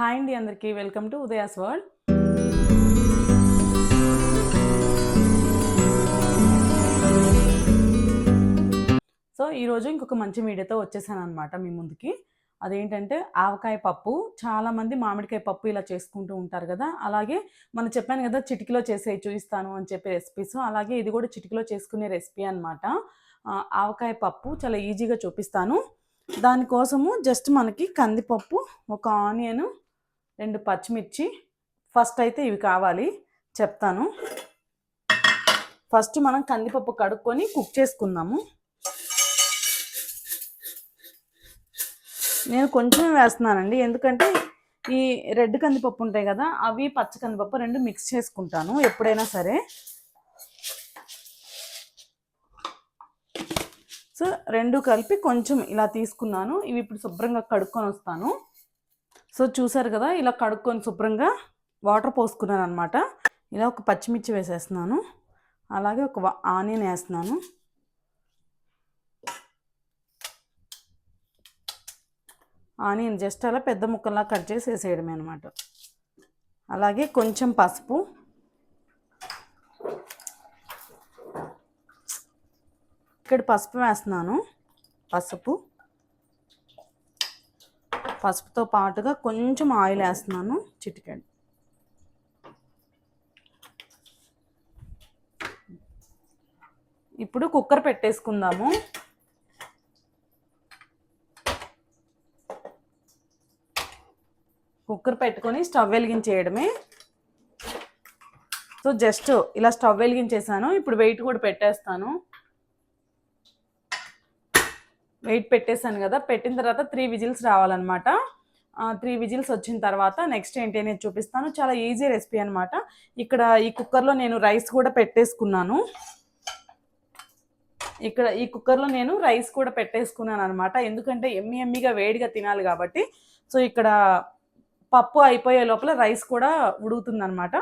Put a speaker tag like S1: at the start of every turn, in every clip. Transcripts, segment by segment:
S1: Hi అండి అందరికీ. Welcome to Udaya's world. So ఈరోజు ఇంకొక మంచి మీడియాతో వచ్చేసాను అనమాట మీ ముందుకి. అదేంటంటే ఆవకాయ పప్పు. చాలామంది మామిడికాయ పప్పు ఇలా చేసుకుంటూ ఉంటారు కదా. అలాగే మనం చెప్పాను కదా చిటికలో చేసే చూపిస్తాను అని చెప్పి రెసిపీస్ అలాగే ఇది కూడా చిటికలో చేసుకునే రెసిపీ అనమాట ఆవకాయ పప్పు చాలా ఈజీగా చూపిస్తాను. దానికోసము జస్ట్ మనకి కందిపప్పు ఒక ఆనియన్ రెండు పచ్చిమిర్చి. ఫస్ట్ అయితే ఇవి కావాలి. చెప్తాను. ఫస్ట్ మనం కందిపప్పు కడుక్కొని కుక్ చేసుకుందాము. నేను కొంచెం వేస్తున్నానండి. ఎందుకంటే ఈ రెడ్ కందిపప్పు ఉంటాయి కదా అవి పచ్చ కందిపప్పు రెండు మిక్స్ చేసుకుంటాను ఎప్పుడైనా సరే. సో రెండు కలిపి కొంచెం ఇలా తీసుకున్నాను. ఇవి ఇప్పుడు శుభ్రంగా కడుక్కొని వస్తాను. సో చూసారు కదా ఇలా కడుక్కొని శుభ్రంగా వాటర్ పోసుకున్నాను అనమాట ఇలా ఒక పచ్చిమిర్చి వేసేస్తున్నాను. అలాగే ఒక ఆనియన్ వేస్తున్నాను. ఆనియన్ జస్ట్ అలా పెద్ద ముక్కల్లా కట్ చేసి వేసేయడమే అనమాట అలాగే కొంచెం పసుపు. ఇక్కడ పసుపు వేస్తున్నాను. పసుపు. పసుపుతో పాటుగా కొంచెం ఆయిల్ వేస్తున్నాను చిటికెడు. ఇప్పుడు కుక్కర్ పెట్టేసుకుందాము. కుక్కర్ పెట్టుకొని స్టవ్ వెలిగించేయడమే. సో జస్ట్ ఇలా స్టవ్ వెలిగించేసాను. ఇప్పుడు వెయిట్ కూడా పెట్టేస్తాను. వెయిట్ పెట్టేశాను కదా పెట్టిన తర్వాత త్రీ విజిల్స్ రావాలన్నమాట. త్రీ విజిల్స్ వచ్చిన తర్వాత నెక్స్ట్ ఏంటి అనేది చూపిస్తాను. చాలా ఈజీ రెసిపీ అనమాట ఇక్కడ ఈ కుక్కర్లో నేను రైస్ కూడా పెట్టేసుకున్నాను. ఇక్కడ ఈ కుక్కర్లో నేను రైస్ కూడా పెట్టేసుకున్నాను అనమాట ఎందుకంటే ఎమ్మి ఎమ్మిగా వేడిగా తినాలి కాబట్టి. సో ఇక్కడ పప్పు అయిపోయే లోపల రైస్ కూడా ఉడుకుతుంది అనమాట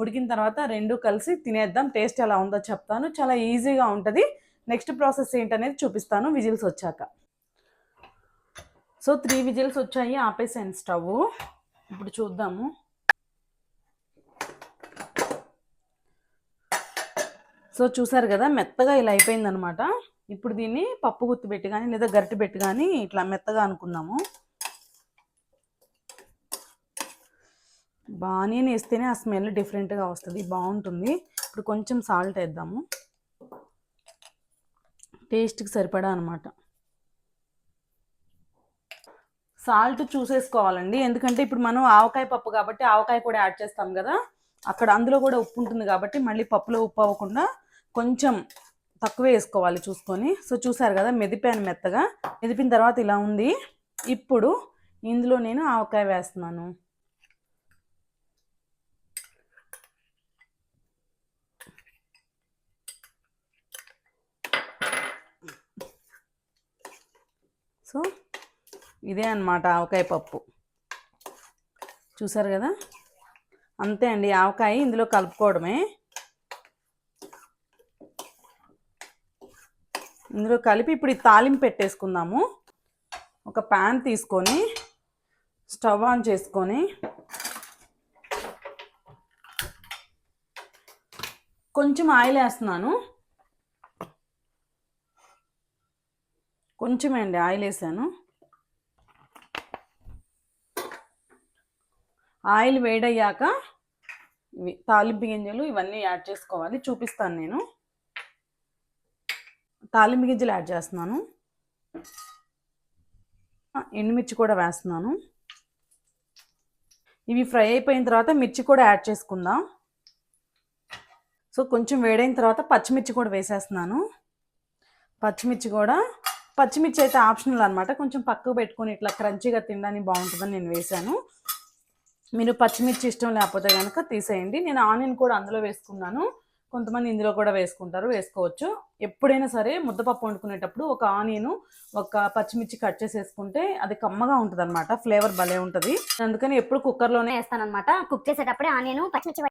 S1: ఉడికిన తర్వాత రెండు కలిసి తినేద్దాం. టేస్ట్ ఎలా ఉందో చెప్తాను. చాలా ఈజీగా ఉంటుంది. నెక్స్ట్ ప్రాసెస్ ఏంటనేది చూపిస్తాను. విజిల్స్ వచ్చాక. సో త్రీ విజిల్స్ వచ్చాయి. ఆపేసాను స్టవ్. ఇప్పుడు చూద్దాము. సో చూసారు కదా మెత్తగా ఇలా అయిపోయిందనమాట. ఇప్పుడు దీన్ని పప్పు గుత్తి పెట్టి కానీ లేదా గరిటె పెట్టి కానీ ఇట్లా మెత్తగా అనుకుందాము. బానియన్ వేస్తేనే ఆ స్మెల్ డిఫరెంట్గా వస్తుంది. బాగుంటుంది. ఇప్పుడు కొంచెం సాల్ట్ వేద్దాము. టేస్ట్కి సరిపడా అనమాట సాల్ట్ చూసేసుకోవాలండి. ఎందుకంటే ఇప్పుడు మనం ఆవకాయ పప్పు కాబట్టి ఆవకాయ కూడా యాడ్ చేస్తాం కదా. అక్కడ అందులో కూడా ఉప్పు ఉంటుంది కాబట్టి మళ్ళీ పప్పులో ఉప్పు అవ్వకుండా కొంచెం తక్కువ వేసుకోవాలి చూసుకొని. సో చూసారు కదా మెదిపాను మెత్తగా. మెదిపిన తర్వాత ఇలా ఉంది. ఇప్పుడు ఇందులో నేను ఆవకాయ వేస్తున్నాను. సో ఇదే అనమాట ఆవకాయ పప్పు. చూసారు కదా? అంతే అండి ఆవకాయ ఇందులో కలుపుకోవడమే. ఇందులో కలిపి ఇప్పుడు ఈ తాలింపు పెట్టేసుకుందాము. ఒక ప్యాన్ తీసుకొని స్టవ్ ఆన్ చేసుకొని కొంచెం ఆయిల్ వేస్తున్నాను. కొంచెమే అండి ఆయిల్ వేసాను. ఆయిల్ వేడయ్యాక తాలింపు గింజలు ఇవన్నీ యాడ్ చేసుకోవాలి చూపిస్తాను నేను. తాలింపు గింజలు యాడ్ చేస్తున్నాను. ఎండుమిర్చి కూడా వేస్తున్నాను. ఇవి ఫ్రై అయిపోయిన తర్వాత మిర్చి కూడా యాడ్ చేసుకుందాం. సో కొంచెం వేడైన తర్వాత పచ్చిమిర్చి కూడా వేసేస్తున్నాను. పచ్చిమిర్చి కూడా పచ్చిమిర్చి అయితే ఆప్షనల్ అనమాట కొంచెం పక్కకు పెట్టుకొని ఇట్లా క్రంచీగా తినడానికి బాగుంటుందని నేను వేశాను. మీరు పచ్చిమిర్చి ఇష్టం లేకపోతే కనుక తీసేయండి. నేను ఆనియన్ కూడా అందులో వేసుకున్నాను. కొంతమంది ఇందులో కూడా వేసుకుంటారు వేసుకోవచ్చు. ఎప్పుడైనా సరే ముద్దపప్పు వండుకునేటప్పుడు ఒక ఆనియన్ ఒక పచ్చిమిర్చి కట్ చేసేసుకుంటే అది కమ్మగా ఉంటుంది అనమాట ఫ్లేవర్ భలే ఉంటుంది. అందుకని ఎప్పుడు కుక్కర్లోనే
S2: వేస్తాను అనమాట కుక్ చేసేటప్పుడే ఆనియన్ పచ్చిమిర్చి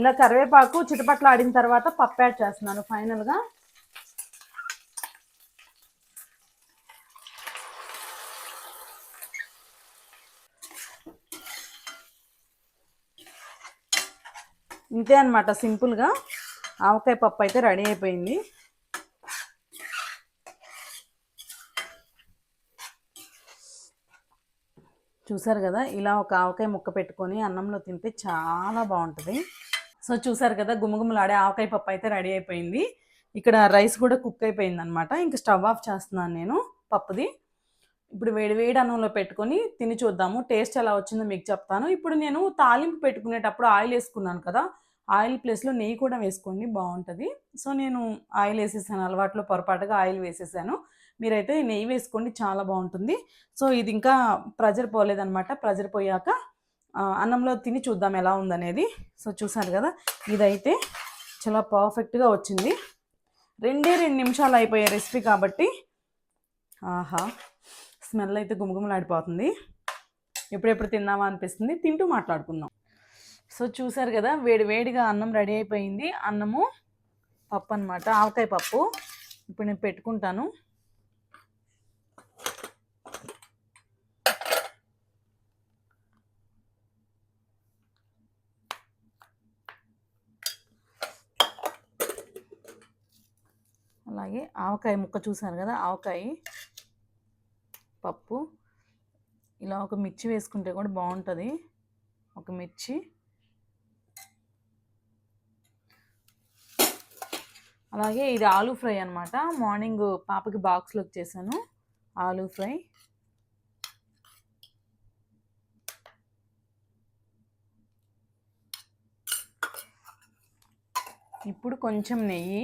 S1: ఇలా కరివేపాకు చిటపట్లు ఆడిన తర్వాత పప్పు యాడ్ చేస్తున్నాను ఫైనల్గా ఇంతే అనమాట సింపుల్గా ఆవకాయ పప్పు అయితే రెడీ అయిపోయింది. చూసారు కదా ఇలా ఒక ఆవకాయ ముక్క పెట్టుకొని అన్నంలో తింటే చాలా బాగుంటుంది. సో చూసారు కదా గుమగుమలాడే ఆవకాయ పప్పు అయితే రెడీ అయిపోయింది. ఇక్కడ రైస్ కూడా కుక్ అయిపోయింది అనమాట ఇంకా స్టవ్ ఆఫ్ చేస్తున్నాను నేను పప్పుది. ఇప్పుడు వేడి వేడి అన్నంలో పెట్టుకొని తిని చూద్దాము. టేస్ట్ ఎలా వచ్చిందో మీకు చెప్తాను. ఇప్పుడు నేను తాలింపు పెట్టుకునేటప్పుడు ఆయిల్ వేసుకున్నాను కదా ఆయిల్ ప్లేస్లో నెయ్యి కూడా వేసుకోండి బాగుంటుంది. సో నేను ఆయిల్ వేసేసాను అలవాట్లో పొరపాటుగా ఆయిల్ వేసేసాను. మీరైతే నెయ్యి వేసుకోండి చాలా బాగుంటుంది. సో ఇది ఇంకా ప్రెజర్ పోలేదనమాట ప్రెజర్ పోయాక అన్నంలో తిని చూద్దాం ఎలా ఉందనేది. సో చూసారు కదా ఇదైతే చాలా పర్ఫెక్ట్గా వచ్చింది. రెండే రెండు నిమిషాలు అయిపోయే రెసిపీ కాబట్టి ఆహా స్మెల్ అయితే గుమగుమలాడిపోతుంది. ఎప్పుడెప్పుడు తిందామా అనిపిస్తుంది తింటూ మాట్లాడుకుందాం. సో చూసారు కదా వేడి వేడిగా అన్నం రెడీ అయిపోయింది. అన్నము పప్పు అనమాట ఆవకాయ పప్పు. ఇప్పుడు నేను పెట్టుకుంటాను. అలాగే ఆవకాయ ముక్క చూసారు కదా ఆవకాయ పప్పు. ఇలా ఒక మిర్చి వేసుకుంటే కూడా బాగుంటుంది. ఒక మిర్చి. అలాగే ఇది ఆలూ ఫ్రై అనమాట మార్నింగ్ పాపకి బాక్స్లోకి చేశాను ఆలూ ఫ్రై. ఇప్పుడు కొంచెం నెయ్యి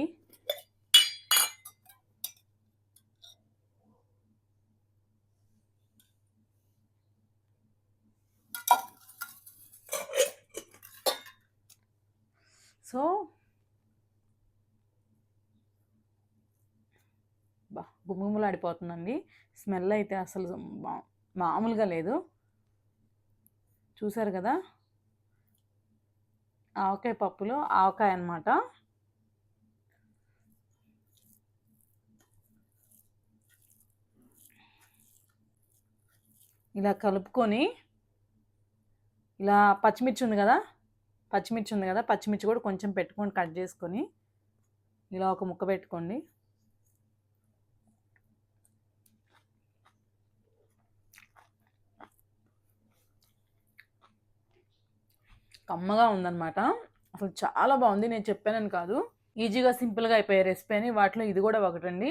S1: సో బా గుమ్గుమలాడిపోతుందండి స్మెల్ అయితే అసలు మామూలుగా లేదు. చూసారు కదా? ఆవకాయ పప్పులో ఆవకాయ అన్నమాట. ఇలా కలుపుకొని ఇలా పచ్చిమిర్చి ఉంది కదా? పచ్చిమిర్చి ఉంది కదా? పచ్చిమిర్చి కూడా కొంచెం పెట్టుకొని కట్ చేసుకొని ఇలా ఒక ముక్క పెట్టుకోండి. కమ్మగా ఉందన్నమాట. అసలు చాలా బాగుంది. నేను చెప్పానని కాదు. ఈజీగా సింపుల్గా అయిపోయే రెసిపీ అని వాటిలో ఇది కూడా ఒకటండి.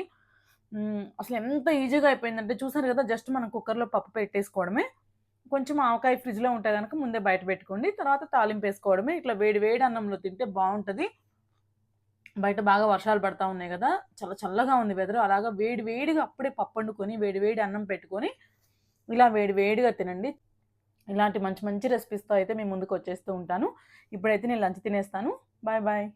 S1: అసలు ఎంత ఈజీగా అయిపోయిందంటే చూసారు కదా జస్ట్ మనం కుక్కర్లో పప్పు పెట్టేసుకోవడమే. కొంచెం ఆవకాయ ఫ్రిడ్జ్లో ఉంటే కనుక ముందే బయట పెట్టుకోండి. తర్వాత తాలింపు వేసుకోవడమే. ఇట్లా వేడి వేడి అన్నంలో తింటే బాగుంటుంది. బయట బాగా వర్షాలు పడతా ఉన్నాయి కదా చాలా చల్లగా ఉంది వెదరు అలాగా వేడి వేడిగా అప్పుడే పప్పు వండుకొని వేడి వేడి అన్నం పెట్టుకొని ఇలా వేడి వేడిగా తినండి. ఇలాంటి మంచి మంచి రెసిపీస్తో అయితే మేము ముందుకు వచ్చేస్తూ ఉంటాను. ఇప్పుడైతే నేను లంచ్ తినేస్తాను. Bye bye.